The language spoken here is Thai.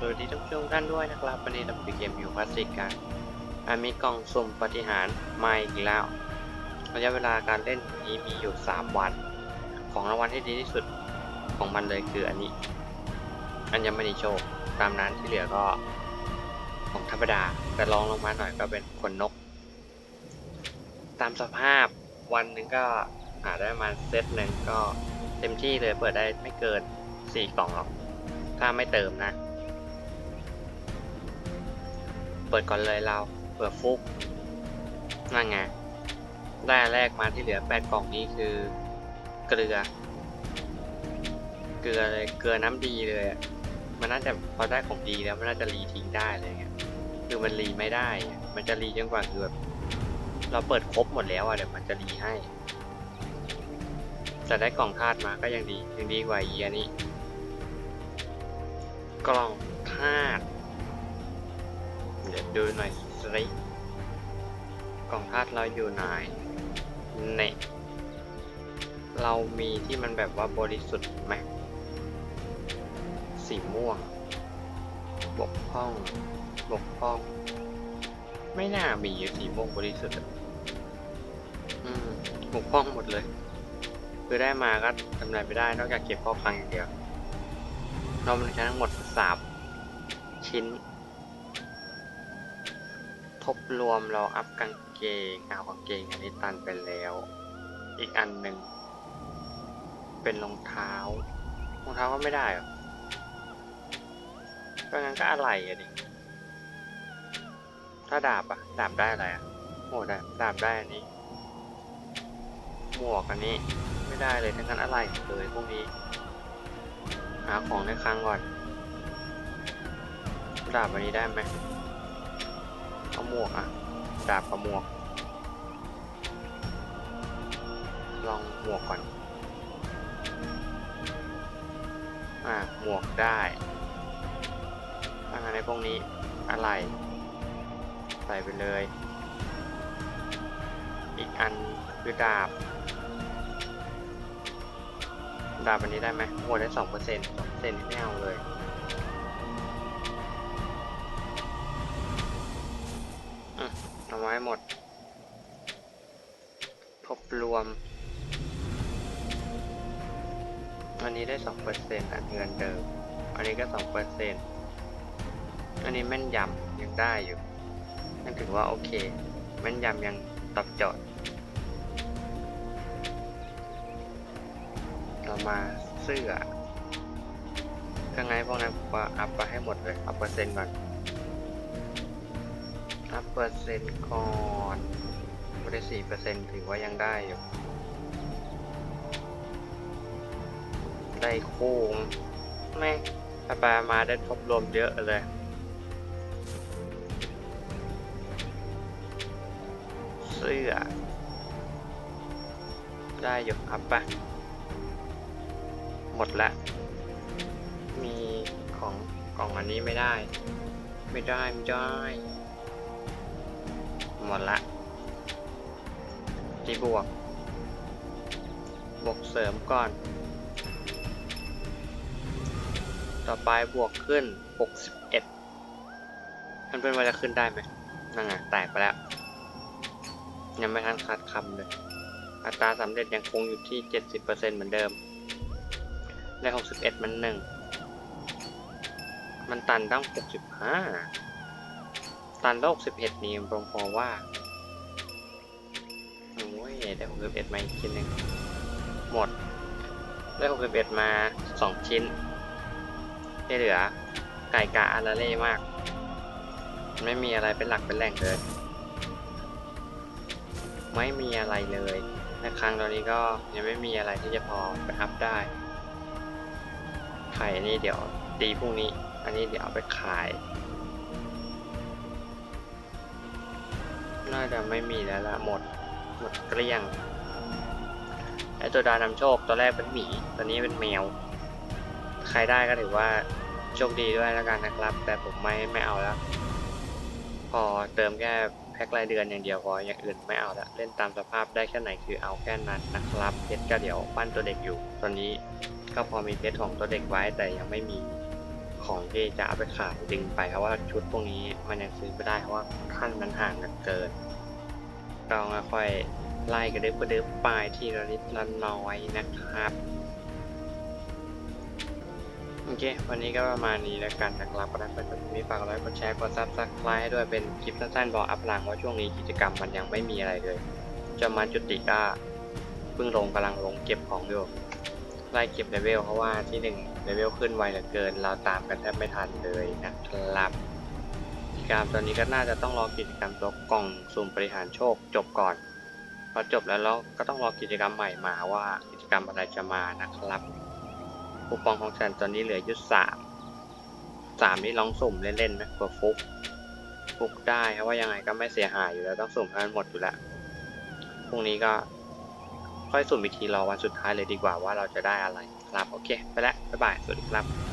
สวัสดีท่านผู้ชมท่านด้วยนะครับวันนี้เราไปเกมอยู่คลาสสิกกันอะมีกล่องสุ่มปฏิหารมาอีกแล้วระยะเวลาการเล่นนี้มีอยู่ 3 วัน ของรางวัลที่ดีที่สุดของมันเลยคืออันนี้ อัญมณีโชคตามนั้นที่เหลือก็ของธรรมดาแต่ลองลงมาหน่อยก็เป็นขนนก ตามสภาพวันหนึ่งก็หาได้ประมาณเซตหนึ่งก็เต็มที่เลยเปิดได้ไม่เกิน 4 กล่องหรอก ถ้าไม่เติมนะ เปิดก่อนเลยเราเปิดฟุกนั่นไงได้แรกมาที่เหลือแปดกล่องนี้คือเกลือ เกลือเลยเกลือน้ำดีเลยมันน่าจะพอได้ของดีแล้วมันน่าจะรีทิ้งได้เลยไงคือมันรีไม่ได้ มันจะรีจนกว่าคือแบบเราเปิดครบหมดแล้วอะเดี๋ยวมันจะรีให้แต่ได้กล่องธาตุมาก็ยังดียังดีกว่าอีอันนี้ กล่องธาตุ เดี๋ยวดูหน่อยสิกล่องธาตุเราอยู่ไหนเนี่ยเรามีที่มันแบบว่าบริสุทธิ์ไหมสีม่วง บกพร่อง บกพร่อง ไม่น่ามีอยู่สีม่วงบริสุทธิ์อะอืมบกพร่องหมดเลย คือได้มาก็ทำอะไรไม่ได้นอกจากเก็บข้อคลังอย่างเดียวเรามันใช้ทั้งหมดสามชิ้น บรวมเราอัพกางเกงเอากางเกงอันนี้ตันไปแล้ว อีกอันหนึ่งเป็นรองเท้ารองเท้าก็ไม่ได้เหรอก็งั้นก็อะไรอะดิถ้าดาบอะดาบได้อะไรอะโอ้ดาบดาบได้อันนี้ หมวกอันนี้ไม่ได้เลยทั้งนั้นอะไรเลยพวกนี้ หาของในคลังก่อน ดาบอันนี้ได้ไหม เอาหมวกอะดาบกับหมวก ลองหมวกก่อน อ่าหมวกได้ถ้างั้นในพวกนี้อะไร ใส่ไปเลย อีกอันคือดาบ ดาบอันนี้ได้ไหมโหได้สองเปอร์เซ็นต์สองเปอร์เซ็นต์ไม่เอาเลย ไว้หมดทบรวม อันนี้ได้สองเปอร์เซ็นต์อันเงินเดิม อันนี้ก็สองเปอร์เซ็นต์อันนี้แม่นยำยังได้อยู่ นั่นถือว่าโอเค แม่นยำยังตอบโจทย์เรามาเสื้อก็ไงพวกนั้นผมว่าอัพไปให้หมดเลย อัพเปอร์เซ็นต์ก่อน อัพเปอร์เซ็นต์ก่อนไม่ได้สี่เปอร์เซ็นต์ถือว่ายังได้อยู่ ได้โค้งแม่งไปไปมาได้ทบรวมเยอะเลย เสื้อ ได้อยู่อัพปะหมดละ มีของกล่องอันนี้ไม่ได้ ไม่ได้ ไม่ได้ หมดละทีบวก บวกเสริมก่อน ต่อไปบวกขึ้น 61 มันเป็นว่าจะขึ้นได้ไหมนั่นไงแตกไปแล้ว ยังไม่ทันขาดคำเลย อัตราสำเร็จยังคงอยู่ที่ 70%เหมือนเดิมได้61 มันหนึ่งมันตันตั้ง 65 ตันได้61นี่ผมพอว่าโอ้ยได้61มาอีกชิ้นหนึ่งหมด ได้61มา2ชิ้นที่เหลือ ไก่กาอาราเล่มาก ไม่มีอะไรเป็นหลักเป็นแหล่งเลย ไม่มีอะไรเลยในครั้งตอนนี้ก็ยังไม่มีอะไรที่จะพอไปอัพได้ไข่นนี้เดี๋ยวตีพรุ่งนี้ อันนี้เดี๋ยวเอาไปขาย น่าจะไม่มีแล้วละหมด หมดเกลี้ยงไอตัวดาวนำโชคตัวแรกเป็นหมีตัวนี้เป็นแมว ใครได้ก็ถือว่าโชคดีด้วยแล้วกันนะครับ แต่ผมไม่ไม่เอาแล้ว พอเติมแค่แพ็ครายเดือนอย่างเดียวพออย่างอื่นไม่เอาละเล่นตามสภาพได้แค่ไหนคือเอาแค่นั้นนะครับเพชรก็เดี๋ยวปั้นตัวเด็กอยู่ตอนนี้ก็พอมีเพชรของตัวเด็กไว้แต่ยังไม่มี ของที่จะเอาไปขายดึงไปเพราะว่าชุดพวกนี้มันยังซื้อไม่ได้เพราะว่าขั้นมันห่างกันเกินก็ค่อยไล่กระดึบกระดึบไปทีละนิดละน้อยนะครับโอเค วันนี้ก็ประมาณนี้แล้วกันนะครับก็ได้ไปแบบนี้ฝากกดไลค์กดแชร์ กดซับสไครต์ให้ด้วยเป็นคลิปสั้นๆบอกอัพหลังว่าช่วงนี้กิจกรรมมันยังไม่มีอะไรเลย จะมาจุติก็เพิ่งลงกำลังลงเก็บของอยู่ ไล่เก็บเลเวลเพราะว่าที่หนึ่งเลเวลขึ้นไวเหลือเกิน เราตามกันแทบไม่ทันเลยนะครับกิจกรรมตอนนี้ก็น่าจะต้องรอกิจกรรมตัวกล่องสุ่มบริหารโชคจบก่อนพอจบแล้วเราก็ต้องรอกิจกรรมใหม่มาว่ากิจกรรมอะไรจะมานะครับคูปองของฉันตอนนี้เหลือยุดสามสามนี่ลองสุ่มเล่นๆนะเผื่อฟุกฟุกได้เพราะว่ายังไงก็ไม่เสียหายอยู่แล้วต้องสุ่มให้มันหมดอยู่แล้วพรุ่งนี้ก็ ค่อยสุ่มอีกทีรอวันสุดท้ายเลยดีกว่าว่าเราจะได้อะไรครับโอเค ไปแล้วบ๊ายบายสวัสดีครับ